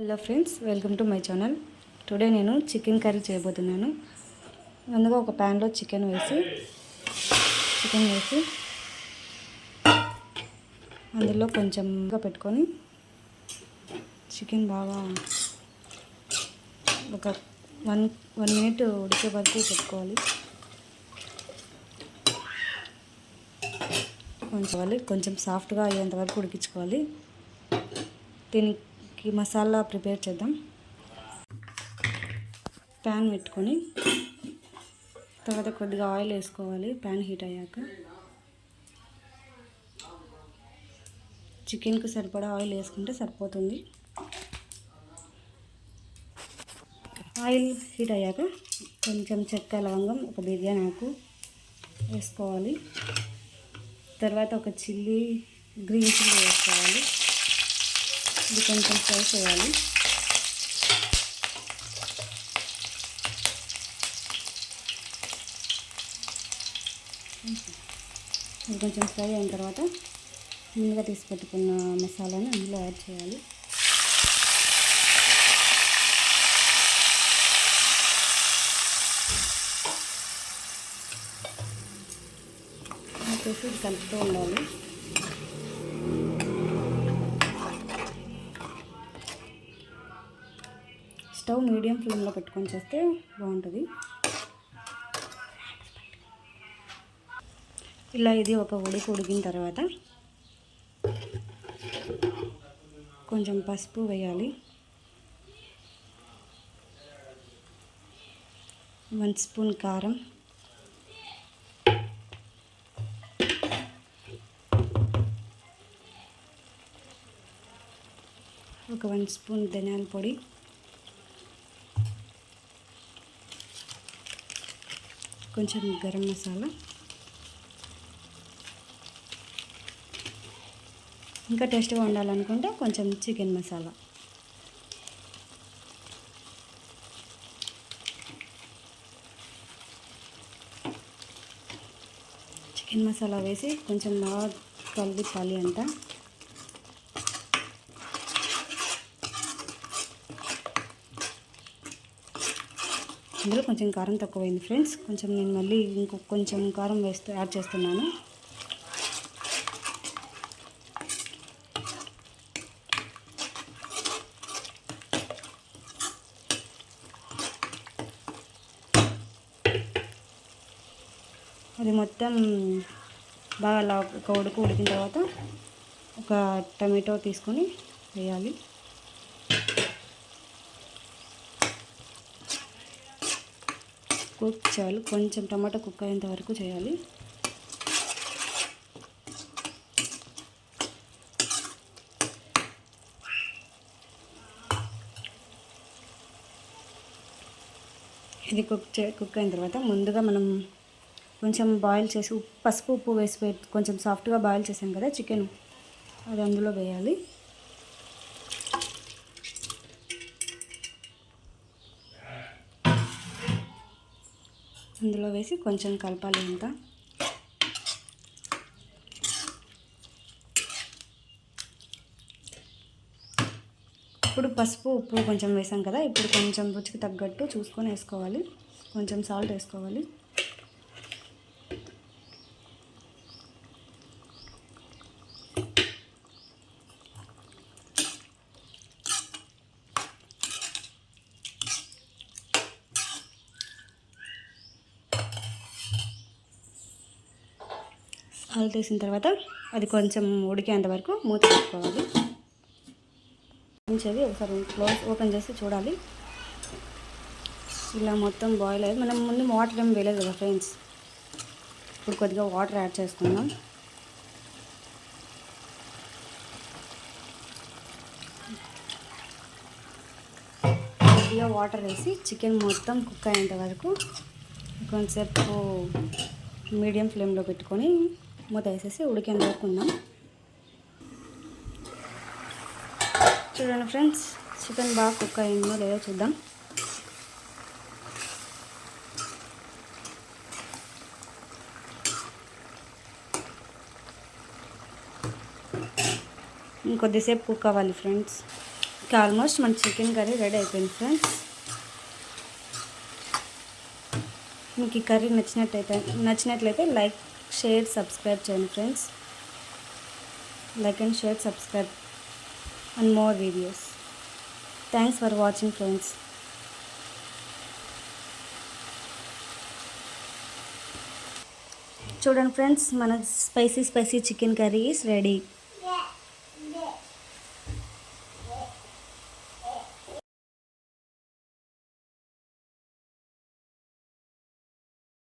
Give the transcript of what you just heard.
Hello friends welcome to my channel. Today నేను chicken curry చేయబోతున్నాను. ముందుగా ఒక ప్యాన్లో చికెన్ వేసి చికెన్ వేసి అందులో కొంచెంగా పెట్టుకొని చికెన్ బాగా ఒక వన్ వన్ మినిట్ ఉడికే వరకు పెట్టుకోవాలి. కొంచెం కొంచెం సాఫ్ట్గా అయ్యేంత వరకు ఉడికించుకోవాలి. దీనికి మసాలా ప్రిపేర్ చేద్దాం. ప్యాన్ పెట్టుకొని తర్వాత కొద్దిగా ఆయిల్ వేసుకోవాలి ప్యాన్ హీట్ అయ్యాక. చికెన్కి సరిపడా ఆయిల్ వేసుకుంటే సరిపోతుంది. ఆయిల్ హీట్ అయ్యాక కొంచెం చెక్క లవంగం ఒక బిర్యానీ ఆకు వేసుకోవాలి. తర్వాత ఒక చిల్లీ గ్రీన్ చిల్లీ వేసుకోవాలి. ఇది కొంచెం ఫ్రై చేయాలి. ఇది కొంచెం ఫ్రై అయిన తర్వాత ముందుగా తీసి పెట్టుకున్న మసాలాని అందులో యాడ్ చేయాలి. వచ్చేసి ఇది కలుపుతూ ఉండాలి. స్టవ్ మీడియం ఫ్లేమ్లో పెట్టుకొని చేస్తే బాగుంటుంది. ఇలా ఇది ఒక ఉడికి ఉడికిన తర్వాత కొంచెం పసుపు వేయాలి. వన్ స్పూన్ కారం. ఒక వన్ స్పూన్ ధనియాల పొడి. కొంచెం గరం మసాలా. ఇంకా టేస్ట్గా ఉండాలనుకుంటే కొంచెం చికెన్ మసాలా. చికెన్ మసాలా వేసి కొంచెం బాగా కలిపిపాలి అంట అందులో కొంచెం కారం తక్కువైంది ఫ్రెండ్స్. కొంచెం నేను మళ్ళీ ఇంకొక కొంచెం కారం వేస్తూ యాడ్ చేస్తున్నాను. అది మొత్తం బాగా అలా ఒక ఉడుకు ఉడికిన తర్వాత ఒక టమాటో తీసుకొని వేయాలి. కుక్ చేయాలి కొంచెం టమాటా కుక్ అయ్యేంత వరకు చేయాలి. ఇది కుక్ చే కుక్ అయిన తర్వాత ముందుగా మనం కొంచెం బాయిల్ చేసి పసుపు ఉప్పు వేసి కొంచెం సాఫ్ట్గా బాయిల్ చేసాం కదా చికెన్. అది అందులో వేయాలి. అందులో వేసి కొంచెం కలపాలి అంతా ఇప్పుడు పసుపు ఉప్పు కొంచెం వేసాం కదా ఇప్పుడు కొంచెం రుచికి తగ్గట్టు చూసుకొని వేసుకోవాలి. కొంచెం సాల్ట్ వేసుకోవాలి. సాల్ట్ వేసిన తర్వాత అది కొంచెం ఉడికేంత వరకు మూత పెట్టుకోవాలి. ఉంచేది ఒకసారి క్లోజ్ ఓపెన్ చేసి చూడాలి. ఇలా మొత్తం బాయిల్ అయ్యి మనం ముందు వాటర్ ఏం వేయలేదు కదా ఫ్రెండ్స్ ఇప్పుడు కొద్దిగా వాటర్ యాడ్ చేసుకుందాం. కొద్దిగా వాటర్ వేసి చికెన్ మొత్తం కుక్ అయ్యేంత వరకు కొంచెంసేపు మీడియం ఫ్లేమ్లో పెట్టుకొని మూత వేసేసి ఉడికేంత వరకు ఉందాం చూడండి ఫ్రెండ్స్ చికెన్ బాగా కుక్ అయిందో లేదో చూద్దాం. ఇంకొద్దిసేపు కుక్ అవ్వాలి ఫ్రెండ్స్. ఆల్మోస్ట్ మన చికెన్ కర్రీ రెడీ అయిపోయింది ఫ్రెండ్స్. మీకు ఈ కర్రీ నచ్చినట్టయితే నచ్చినట్లయితే లైక్ షేర్ సబ్స్క్రైబ్ చేయండి friends like and share subscribe and more videos thanks for watching friends చూడండి ఫ్రెండ్స్ మన spicy spicy chicken curry is ready